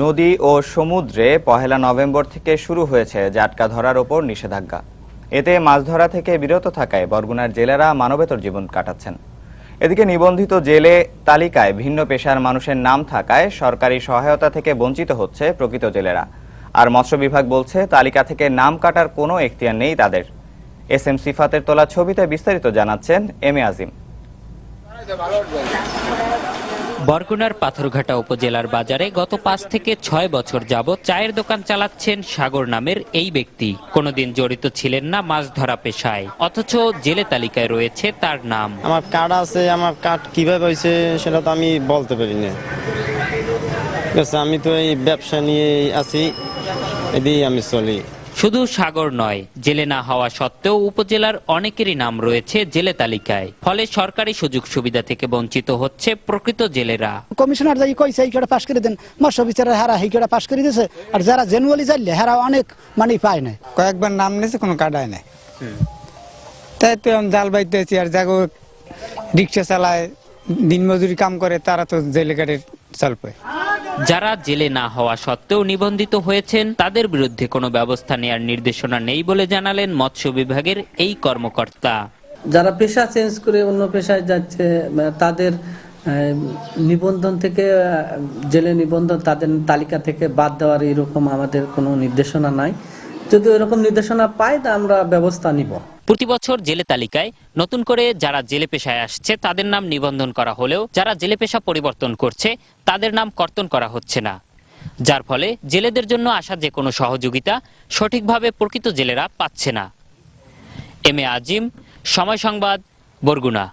নদী ও সমুদ্রে পহেলা নভেম্বর থেকে শুরু হয়েছে জাটকা ধরার ওপর নিষেধাজ্ঞা। এতে মাছ ধরা থেকে বিরত থাকায় বরগুনার জেলেরা মানবেতর জীবন কাটাচ্ছেন। এদিকে নিবন্ধিত জেলে তালিকায় ভিন্ন পেশার মানুষের নাম থাকায় সরকারি সহায়তা থেকে বঞ্চিত হচ্ছে প্রকৃত জেলেরা। আর মৎস্য বিভাগ বলছে, তালিকা থেকে নাম কাটার কোনো এখতিয়ার নেই তাদের। এস এম সিফাতের তোলা ছবিতে বিস্তারিত জানাচ্ছেন এম এ আজিম। বরগুনার পাথরঘাটা উপজেলার বাজারে গত পাঁচ থেকে ছয় বছর যাবৎ চায়ের দোকান চালাচ্ছেন সাগর নামের এই ব্যক্তি। কোনোদিন জড়িত ছিলেন না মাছ ধরা পেশায়, অথচ জেলে তালিকায় রয়েছে তার নাম। আমার কার্ড আছে, আমার কার্ড কীভাবে হয়েছে সেটা তো আমি বলতে পারি না। আমি তো এই ব্যবসা নিয়ে আছি, এদিকে আমি চলি। শুধু সাগর নয় জেলে না হওয়া সত্ত্বেও উপজেলার অনেকেরই নাম রয়েছে জেলে তালিকায়। ফলে সরকারি সুযোগ সুবিধা থেকে বঞ্চিত হচ্ছে প্রকৃত জেলেরা। কমিশনার যাই কইছে এই কেটা পাশ করে দেন। মৎস্য বিচারের হারা এই কেটা পাশ করে দিয়েছে। আর যারা জেনুয়ালি জানলে হারা অনেক মানে পায় না কয়েকবার নাম নিয়েছে কোনো কাটায় নাই। তাই তো আমি জাল বাইতেছি আর যাগো রিক্সা চালায় দিনমজুরি কাম করে তারা তো জেলে কাটে চাল পায়। যারা জেলে না হওয়া সত্ত্বেও নিবন্ধিত হয়েছেন, তাদের বিরুদ্ধে কোনো ব্যবস্থা নেয়ার নির্দেশনা নেই বলে জানালেন মৎস্য বিভাগের এই কর্মকর্তা। যারা পেশা চেঞ্জ করে অন্য পেশায় যাচ্ছে তাদের নিবন্ধন থেকে জেলে নিবন্ধন তাদের তালিকা থেকে বাদ দেওয়ার এরকম আমাদের কোনো নির্দেশনা নাই। যদি এরকম নির্দেশনা পাই তা আমরা ব্যবস্থা নিব। প্রতি বছর জেলে তালিকায় নতুন করে যারা জেলে পেশায় আসছে, তাদের নাম নিবন্ধন করা হলেও যারা জেলে পেশা পরিবর্তন করছে, তাদের নাম কর্তন করা হচ্ছে না। যার ফলে জেলেদের জন্য আসা যে কোনো সহযোগিতা সঠিকভাবে প্রকৃত জেলেরা পাচ্ছে না। এম এ আজিম, সময় সংবাদ, বরগুনা।